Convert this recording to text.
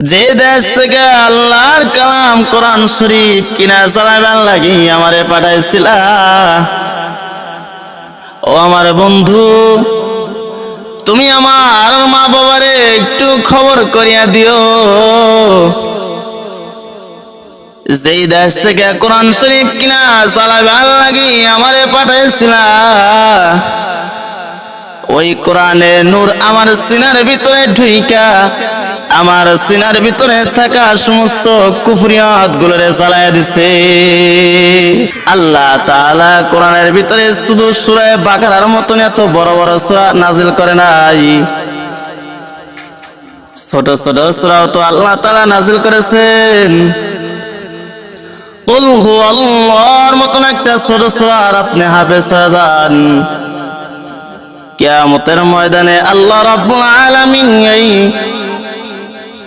যে দেশ থেকে আল্লাহর কালাম কোরআন শরীফ কিনা চালাবার লাগি আমারে পাঠাইছিলা। ও আমার বন্ধু, তুমি আমার মা বাবারে একটু খবর করিয়া দিও। যেই দেশ থেকে কোরআন শরীফ কিনা চালাবার লাগি আমারে পাঠাইছিলা। ওই কোরআনে নূর আমার সিনার ভিতরে ঢুইকা আমার সিনার ভিতরে থাকা সমস্ত কুফরিয়াত গুলোরে চালাইয়া দিছে। আল্লাহ তাআলা কোরআনের ভিতরে শুধু সূরা বাকারার মতন এত বড় বড় সূরা নাজিল করে নাই। ছোট ছোট সূরাও তো আল্লাহ তাআলা নাজিল করেছেন। কুল মতন একটা ছোট সূরা আর আপনি হাফেজ হয়ে যান। কিয়ামতের ময়দানে আল্লাহ রাব্বুল আলামিন এই